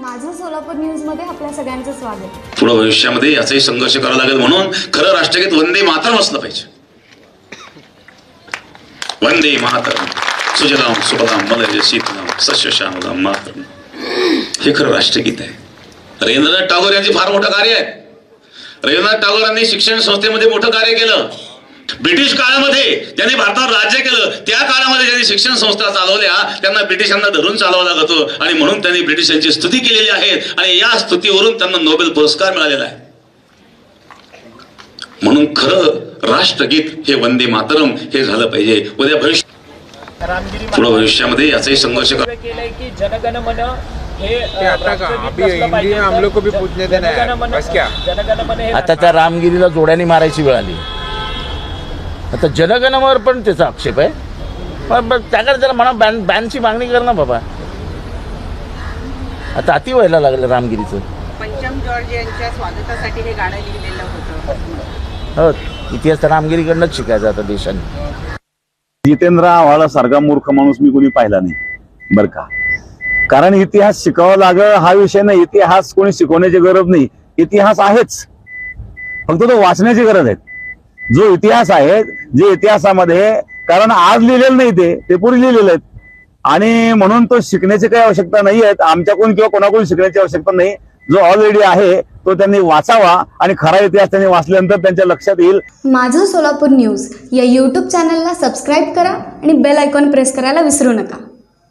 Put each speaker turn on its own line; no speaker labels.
माझं सोलापूर न्यूजमध्ये आपल्या सगळ्यांचं स्वागत.
पुढे भविष्यामध्ये याचाही संघर्ष करावा लागेल म्हणून खरं राष्ट्रगीत वंदे मातरम असलं पाहिजे. वंदे मातरम. सुजलाम सुफलाम मलय शीतलाम सस्य श्यामलाम मातरम. हे खरं राष्ट्रगीत आहे. रवींद्रनाथ टागोर यांचे फार मोठं कार्य आहे. रवींद्रनाथ टागोरांनी शिक्षण संस्थेमध्ये मोठं कार्य केलं. ब्रिटिश काळामध्ये ज्यांनी भारतावर राज्य केलं त्या काळामध्ये ज्यांनी शिक्षण संस्था चालवल्या त्यांना ब्रिटिशांना धरून चालवावं लागत होतं. आणि म्हणून त्यांनी ब्रिटिशांची स्तुती केलेली आहे. आणि या स्तुतीवरून त्यांना नोबेल पुरस्कार मिळालेला आहे. म्हणून खरं राष्ट्रगीत हे वंदे मातरम हे झालं पाहिजे. उद्या भविष्य
रामगिरी
पुढे भविष्यामध्ये याचाही संघर्ष
केलंय की? जनगण मन हे।
है.
हे
आता त्या रामगिरीला जोड्याने मारायची वेळ आली. आता जनगणवर पण त्याचा आक्षेप आहे. पण त्याकडे जरा म्हणा बॅन बॅनची मागणी कर ना बाबा. आता अति व्हायला लागलं रामगिरीचं.
पंचम जॉर्ज यांच्या स्वागतासाठी हे गाणं लिहिलेलं होतं.
हो इतिहास तर रामगिरीकडनंच शिकायचा आता देशाने.
जितेंद्र आव्हाडा सारखा मूर्ख माणूस मी कोणी पाहिला नाही बर का? कारण इतिहास शिकावा लागल हा विषय नाही. इतिहास कोणी शिकवण्याची गरज नाही. इतिहास आहेच. फक्त तो वाचण्याची गरज आहे. जो इतिहास आहे जे इतिहासामध्ये कारण आज लिहिलेलं नाही ते ते पूर्वी लिहिलेले आहेत. आणि म्हणून तो शिकण्याची काही आवश्यकता नाही आहेत आमच्याकडून किंवा कोणाकडून शिकण्याची आवश्यकता नाही. जो ऑलरेडी आहे तो त्यांनी वाचावा आणि खरा इतिहास त्यांनी वाचल्यानंतर त्यांच्या लक्षात येईल.
माझं सोलापूर न्यूज या यूट्यूब चॅनलला सबस्क्राईब करा आणि बेल आयकॉन प्रेस करायला विसरू नका.